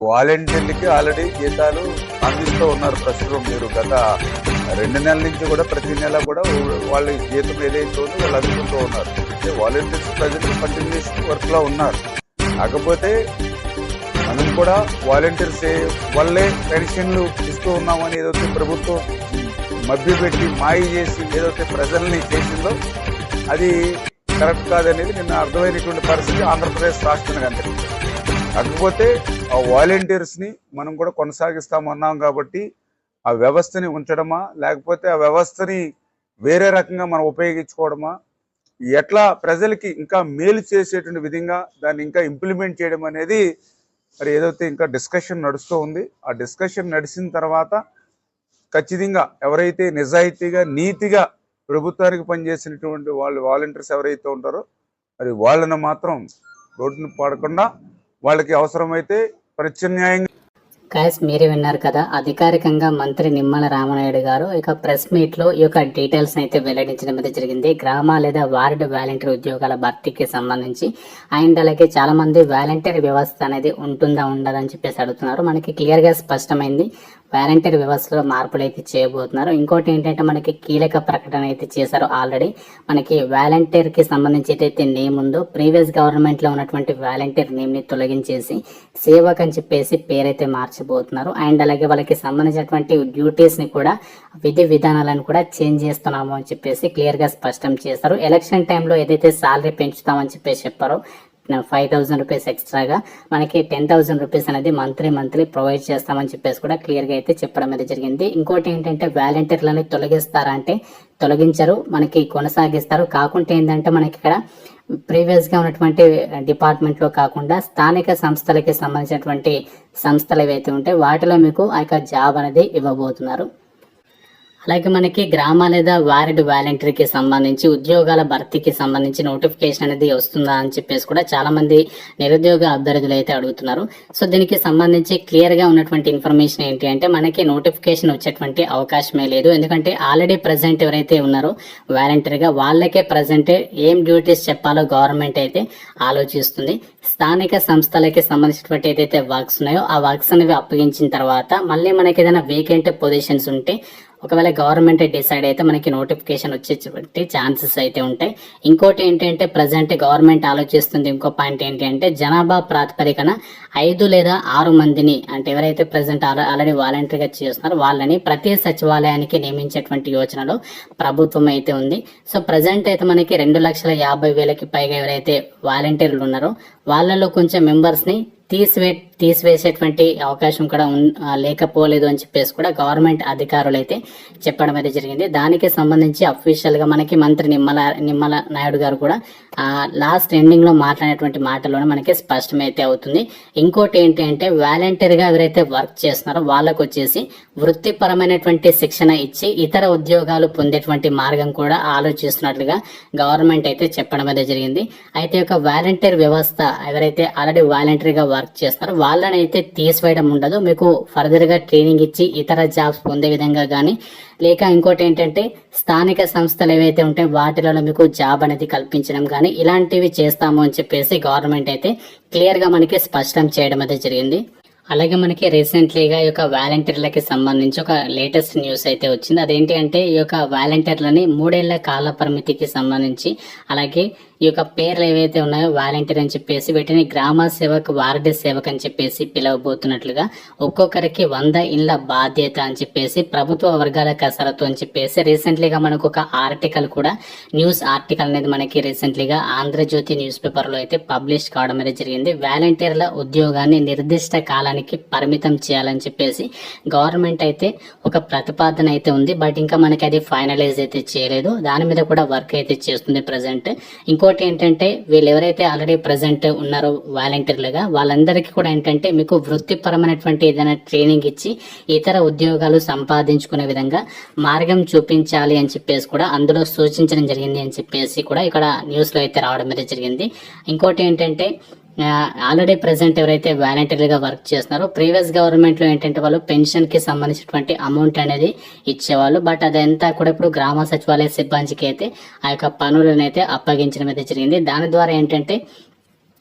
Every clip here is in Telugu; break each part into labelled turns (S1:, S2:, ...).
S1: వాలంటీర్లకి ఆల్రెడీ జీతాలు అందిస్తూ ఉన్నారు ప్రస్తుతం మీరు. గత రెండు నెలల నుంచి కూడా ప్రతి నెల కూడా వాళ్ళ జీతం ఏదైతే ఉందో వాళ్ళు అందుకుంటూ ఉన్నారు. అంటే వాలంటీర్స్ ప్రజలు కంటిన్యూస్ వర్క్లో ఉన్నారు. కాకపోతే మనం కూడా వాలంటీర్స్ వల్లే పెన్షన్లు ఇస్తూ ఉన్నామని ఏదైతే ప్రభుత్వం మభ్యపెట్టి మాయ చేసి ఏదైతే ప్రజల్ని చేసిందో అది కరెక్ట్ కాదనేది నిన్న అర్థమైనటువంటి పరిస్థితి ఆంధ్రప్రదేశ్ రాష్ట్రానికి అంతరించింది కాకపోతే ఆ వాలంటీర్స్ని మనం కూడా కొనసాగిస్తామన్నాం కాబట్టి ఆ వ్యవస్థని ఉంచడమా లేకపోతే ఆ వ్యవస్థని వేరే రకంగా మనం ఉపయోగించుకోవడమా ఎట్లా ప్రజలకి ఇంకా మేలు చేసేటువంటి విధంగా దాన్ని ఇంకా ఇంప్లిమెంట్ చేయడం అనేది మరి ఏదైతే ఇంకా డిస్కషన్ నడుస్తూ ఉంది ఆ డిస్కషన్ నడిచిన తర్వాత ఖచ్చితంగా ఎవరైతే నిజాయితీగా నీతిగా ప్రభుత్వానికి పనిచేసినటువంటి వాళ్ళు వాలంటీర్స్ ఎవరైతే ఉంటారో మరి వాళ్ళని మాత్రం రోడ్డును పడకుండా వాళ్ళకి అవసరమైతే ప్రత్యామ్నాయంగా
S2: గాయస్ మీరే విన్నారు కదా అధికారికంగా మంత్రి నిమ్మల రామనాయుడు గారు ఇక ప్రెస్ మీట్లో ఈ యొక్క డీటెయిల్స్ అయితే వెల్లడించడం అయితే జరిగింది. గ్రామ లేదా వార్డు వాలంటీర్ ఉద్యోగాల భర్తీకి సంబంధించి అండ్ అలాగే చాలా మంది వాలంటీర్ వ్యవస్థ అనేది ఉంటుందా ఉండదని చెప్పేసి అడుగుతున్నారు. మనకి క్లియర్గా స్పష్టమైంది. వాలంటీర్ వ్యవస్థలో మార్పులు అయితే చేయబోతున్నారు. ఇంకోటి ఏంటంటే మనకి కీలక ప్రకటన అయితే చేశారు ఆల్రెడీ మనకి వాలంటీర్కి సంబంధించి ఏదైతే నేమ్ ఉందో ప్రీవియస్ గవర్నమెంట్లో ఉన్నటువంటి వాలంటీర్ నేమ్ని తొలగించేసి సేవక్ అని చెప్పేసి పేరైతే మార్చిపోతున్నారు అండ్ అలాగే వాళ్ళకి సంబంధించినటువంటి డ్యూటీస్ని కూడా విధి విధానాలను కూడా చేంజ్ చేస్తున్నాము అని చెప్పేసి క్లియర్గా స్పష్టం చేస్తారు ఎలక్షన్ టైంలో ఏదైతే సాలరీ పెంచుతామని చెప్పేసి చెప్పారో ఫైవ్ థౌసండ్ రూపీస్ ఎక్స్ట్రాగా మనకి టెన్ థౌసండ్ రూపీస్ అనేది మంత్లీ మంత్లీ ప్రొవైడ్ చేస్తామని చెప్పేసి కూడా క్లియర్గా అయితే చెప్పడం అయితే జరిగింది. ఇంకోటి ఏంటంటే వాలంటీర్లని తొలగిస్తారా అంటే తొలగించరు మనకి కొనసాగిస్తారు. కాకుంటే ఏంటంటే మనకి ఇక్కడ ప్రీవియస్గా ఉన్నటువంటి డిపార్ట్మెంట్లో కాకుండా స్థానిక సంస్థలకి సంబంధించినటువంటి సంస్థలు ఏవైతే ఉంటాయి వాటిలో మీకు ఆ యొక్క జాబ్ అనేది ఇవ్వబోతున్నారు. అలాగే మనకి గ్రామ లేదా వార్డు వాలంటీర్కి సంబంధించి ఉద్యోగాల భర్తీకి సంబంధించి నోటిఫికేషన్ అనేది వస్తుందా అని చెప్పేసి కూడా చాలా మంది నిరుద్యోగ అభ్యర్థులు అయితే అడుగుతున్నారు. సో దీనికి సంబంధించి క్లియర్గా ఉన్నటువంటి ఇన్ఫర్మేషన్ ఏంటి అంటే మనకి నోటిఫికేషన్ వచ్చేటువంటి అవకాశమే లేదు. ఎందుకంటే ఆల్రెడీ ప్రజెంట్ ఎవరైతే ఉన్నారో వాలంటీర్గా వాళ్ళకే ప్రజెంట్ ఏం డ్యూటీస్ చెప్పాలో గవర్నమెంట్ అయితే ఆలోచిస్తుంది. స్థానిక సంస్థలకి సంబంధించినటువంటి ఏదైతే వర్క్స్ ఉన్నాయో ఆ వర్క్స్ అనేవి అప్పగించిన తర్వాత మళ్ళీ మనకి ఏదైనా వేకెంట్ పొజిషన్స్ ఉంటే ఒకవేళ గవర్నమెంట్ డిసైడ్ అయితే మనకి నోటిఫికేషన్ వచ్చేటువంటి ఛాన్సెస్ అయితే ఉంటాయి. ఇంకోటి ఏంటంటే ప్రజెంట్ గవర్నమెంట్ ఆలోచిస్తుంది. ఇంకో పాయింట్ ఏంటి అంటే జనాభా ప్రాతిపదికన ఐదు లేదా ఆరు మందిని అంటే ఎవరైతే ప్రజెంట్ ఆల్రెడీ వాలంటీర్గా చేస్తున్నారో వాళ్ళని ప్రతి సచివాలయానికి నియమించేటువంటి యోచనలో ప్రభుత్వం అయితే ఉంది. సో ప్రజెంట్ అయితే మనకి రెండు లక్షల యాభై వేలకి పైగా ఎవరైతే వాలంటీర్లు ఉన్నారో వాళ్ళలో కొంచెం మెంబర్స్ని తీసివే తీసివేసేటువంటి అవకాశం కూడా లేకపోలేదు అని చెప్పేసి కూడా గవర్నమెంట్ అధికారులు అయితే చెప్పడం అయితే జరిగింది. దానికి సంబంధించి అఫీషియల్గా మనకి మంత్రి నిమ్మల నిమ్మల నాయుడు గారు కూడా లాస్ట్ ఎండింగ్లో మాటలోనే మనకి స్పష్టమైతే అవుతుంది. ఇంకోటి ఏంటి అంటే వాలంటీర్గా ఎవరైతే వర్క్ చేస్తున్నారో వాళ్ళకు వచ్చేసి వృత్తిపరమైనటువంటి శిక్షణ ఇచ్చి ఇతర ఉద్యోగాలు పొందేటువంటి మార్గం కూడా ఆలోచిస్తున్నట్లుగా గవర్నమెంట్ అయితే చెప్పడం అయితే జరిగింది. అయితే ఒక వాలంటీర్ వ్యవస్థ ఎవరైతే ఆల్రెడీ వాలంటీర్గా వర్క్ చేస్తారు. వాళ్ళని అయితే తీసివేయడం ఉండదు. మీకు ఫర్దర్గా ట్రైనింగ్ ఇచ్చి ఇతర జాబ్స్ పొందే విధంగా కానీ లేక ఇంకోటి ఏంటంటే స్థానిక సంస్థలు ఏవైతే ఉంటాయో వాటిలో మీకు జాబ్ అనేది కల్పించడం కానీ ఇలాంటివి చేస్తాము అని చెప్పేసి గవర్నమెంట్ అయితే క్లియర్గా మనకి స్పష్టం చేయడం అయితే జరిగింది. అలాగే మనకి రీసెంట్లీగా ఈ యొక్క వాలంటీర్లకి సంబంధించి ఒక లేటెస్ట్ న్యూస్ అయితే వచ్చింది. అదేంటి అంటే ఈ యొక్క వాలంటీర్లని మూడేళ్ళ కాల పరిమితికి సంబంధించి అలాగే ఈ యొక్క పేర్లు ఏవైతే ఉన్నాయో వాలంటీర్ అని చెప్పేసి వీటిని గ్రామ సేవక్ వార్డు సేవక్ అని చెప్పేసి పిలవబోతున్నట్లుగా ఒక్కొక్కరికి వంద ఇండ్ల బాధ్యత అని చెప్పేసి ప్రభుత్వ వర్గాల కసరత్తు అని చెప్పేసి రీసెంట్లీగా మనకు ఒక ఆర్టికల్ కూడా న్యూస్ ఆర్టికల్ అనేది మనకి రీసెంట్లీగా ఆంధ్రజ్యోతి న్యూస్ పేపర్లో అయితే పబ్లిష్ కావడం అనేది జరిగింది. వాలంటీర్ల ఉద్యోగాన్ని నిర్దిష్ట కాలానికి పరిమితం చేయాలని చెప్పేసి గవర్నమెంట్ అయితే ఒక ప్రతిపాదన అయితే ఉంది. బట్ ఇంకా మనకి అది ఫైనలైజ్ అయితే చేయలేదు. దాని మీద కూడా వర్క్ అయితే చేస్తుంది ప్రజెంట్. ఇంకోటి ఏంటంటే వీళ్ళు ఎవరైతే ఆల్రెడీ ప్రజెంట్ ఉన్నారో వాలంటీర్లుగా వాళ్ళందరికీ కూడా ఏంటంటే మీకు వృత్తిపరమైనటువంటి ఏదైనా ట్రైనింగ్ ఇచ్చి ఇతర ఉద్యోగాలు సంపాదించుకునే విధంగా మార్గం చూపించాలి అని చెప్పేసి కూడా అందులో సూచించడం జరిగింది అని చెప్పేసి కూడా ఇక్కడ న్యూస్లో అయితే రావడం అయితే జరిగింది. ఇంకోటి ఏంటంటే ఆల్రెడీ ప్రజెంట్ ఎవరైతే వాలంటీర్గా వర్క్ చేస్తున్నారో ప్రీవియస్ గవర్నమెంట్లో ఏంటంటే వాళ్ళు పెన్షన్కి సంబంధించినటువంటి అమౌంట్ అనేది ఇచ్చేవాళ్ళు. బట్ అదంతా కూడా ఇప్పుడు గ్రామ సచివాలయ సిబ్బందికి అయితే ఆ యొక్క పనులను అయితే అప్పగించడం అయితే జరిగింది. దాని ద్వారా ఏంటంటే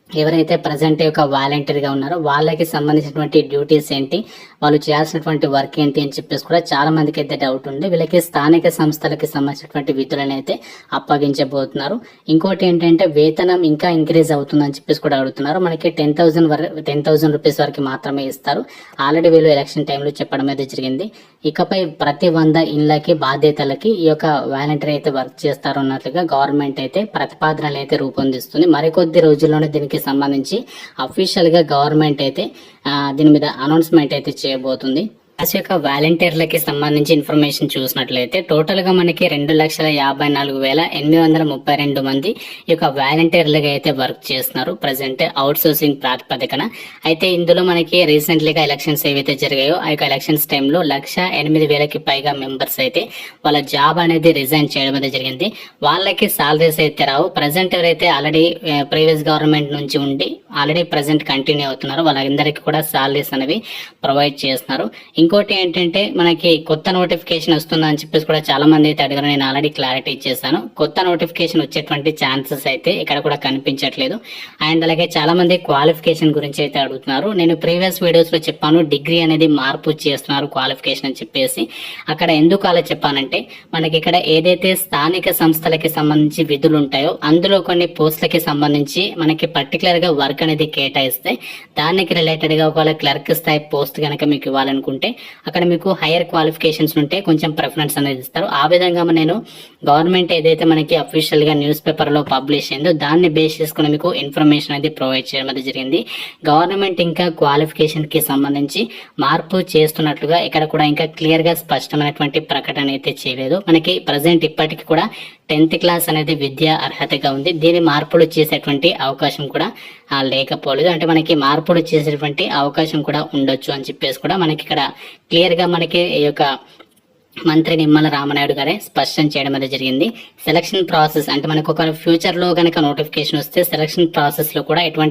S2: ఎవరైతే ప్రజెంట్ యొక్క వాలంటీర్గా ఉన్నారో వాళ్ళకి సంబంధించినటువంటి డ్యూటీస్ ఏంటి వాళ్ళు చేయాల్సినటువంటి వర్క్ ఏంటి అని చెప్పేసి కూడా చాలా మందికి అయితే డౌట్ ఉంది. వీళ్ళకి స్థానిక సంస్థలకి సంబంధించినటువంటి విధులను అయితే అప్పగించబోతున్నారు. ఇంకోటి ఏంటంటే వేతనం ఇంకా ఇంక్రీజ్ అవుతుందని చెప్పేసి కూడా అడుగుతున్నారు. మనకి టెన్ థౌసండ్ వరకు టెన్ థౌసండ్ రూపీస్ వరకు మాత్రమే ఇస్తారు. ఆల్రెడీ వీళ్ళు ఎలక్షన్ టైంలో చెప్పడం అయితే జరిగింది. ఇకపై ప్రతి వంద ఇళ్ళకి బాధ్యతలకి ఈ యొక్క వాలంటీర్ అయితే వర్క్ చేస్తారు అన్నట్లుగా గవర్నమెంట్ అయితే ప్రతిపాదనలు అయితే రూపొందిస్తుంది. మరికొద్ది రోజుల్లోనే దీనికి సంబంధించి అఫీషియల్గా గవర్నమెంట్ అయితే ఆ, దీని మీద అనౌన్స్మెంట్ అయితే చేయబోతుంది. క్లాస్ యొక్క వాలంటీర్లకి సంబంధించి ఇన్ఫర్మేషన్ చూసినట్లయితే టోటల్గా మనకి రెండు లక్షల యాభై నాలుగు వేల ఎనిమిది వందల ముప్పై రెండు మంది ఈ యొక్క వాలంటీర్లుగా అయితే వర్క్ చేస్తున్నారు. ప్రజెంట్ అవుట్ సోర్సింగ్ ప్రాతిపదికన. అయితే ఇందులో మనకి రీసెంట్లీగా ఎలక్షన్స్ ఏవైతే జరిగాయో ఆ యొక్క ఎలక్షన్స్ టైంలో లక్ష ఎనిమిది వేలకి పైగా మెంబర్స్ అయితే వాళ్ళ జాబ్ అనేది రిజైన్ చేయడం అయితే జరిగింది. వాళ్ళకి సాలరీస్ అయితే రావు. ప్రజెంట్ ఎవరైతే ఆల్రెడీ ప్రీవియస్ గవర్నమెంట్ నుంచి ఉండి ఆల్రెడీ ప్రజెంట్ కంటిన్యూ అవుతున్నారు వాళ్ళందరికీ కూడా సాలరీస్ అనేవి ప్రొవైడ్ చేస్తున్నారు. ఇంకోటి ఏంటంటే మనకి కొత్త నోటిఫికేషన్ వస్తుందని చెప్పేసి కూడా చాలా మంది అయితే అడిగారు. నేను ఆల్రెడీ క్లారిటీ ఇచ్చేసాను. కొత్త నోటిఫికేషన్ వచ్చేటువంటి ఛాన్సెస్ అయితే ఇక్కడ కూడా కనిపించట్లేదు. అండ్ అలాగే చాలా మంది క్వాలిఫికేషన్ గురించి అయితే అడుగుతున్నారు. నేను ప్రీవియస్ వీడియోస్లో చెప్పాను డిగ్రీ అనేది మార్పు చేస్తున్నారు క్వాలిఫికేషన్ అని చెప్పేసి. అక్కడ ఎందుకు అలా చెప్పానంటే మనకి ఇక్కడ ఏదైతే స్థానిక సంస్థలకి సంబంధించి విధులు ఉంటాయో అందులో కొన్ని పోస్టులకి సంబంధించి మనకి పర్టికులర్గా వర్క్ అనేది కేటాయిస్తే దానికి రిలేటెడ్గా ఒకవేళ క్లర్క్ స్థాయి పోస్ట్ కనుక మీకు ఇవ్వాలనుకుంటే అక్కడ మీకు హైయర్ క్వాలిఫికేషన్స్ ఉంటే కొంచెం ప్రిఫరెన్స్ అనేది ఇస్తారు. ఆ విధంగా నేను గవర్నమెంట్ ఏదైతే మనకి అఫీషియల్గా న్యూస్ పేపర్లో పబ్లిష్ అయిందో దాన్ని బేస్ చేసుకుని మీకు ఇన్ఫర్మేషన్ అనేది ప్రొవైడ్ చేయడం అనేది జరిగింది. గవర్నమెంట్ ఇంకా క్వాలిఫికేషన్కి సంబంధించి మార్పు చేస్తున్నట్లుగా ఇక్కడ కూడా ఇంకా క్లియర్గా స్పష్టమైనటువంటి ప్రకటన అయితే చేయలేదు. మనకి ప్రజెంట్ ఇప్పటికి కూడా టెన్త్ క్లాస్ అనేది విద్యా అర్హతగా ఉంది. దీని మార్పులు చేసేటువంటి అవకాశం కూడా లేకపోలేదు. అంటే మనకి మార్పులు చేసేటువంటి అవకాశం కూడా ఉండొచ్చు అని చెప్పేసి కూడా మనకి ఇక్కడ క్లియర్గా మనకి ఈ యొక్క మంత్రి నిమ్మల రామనాయుడు గారే స్పష్టం చేయడం అనేది జరిగింది. సెలక్షన్ ప్రాసెస్ అంటే మనకు ఒక ఫ్యూచర్లో గనక నోటిఫికేషన్ వస్తే సెలక్షన్ ప్రాసెస్లో కూడా ఎటువంటి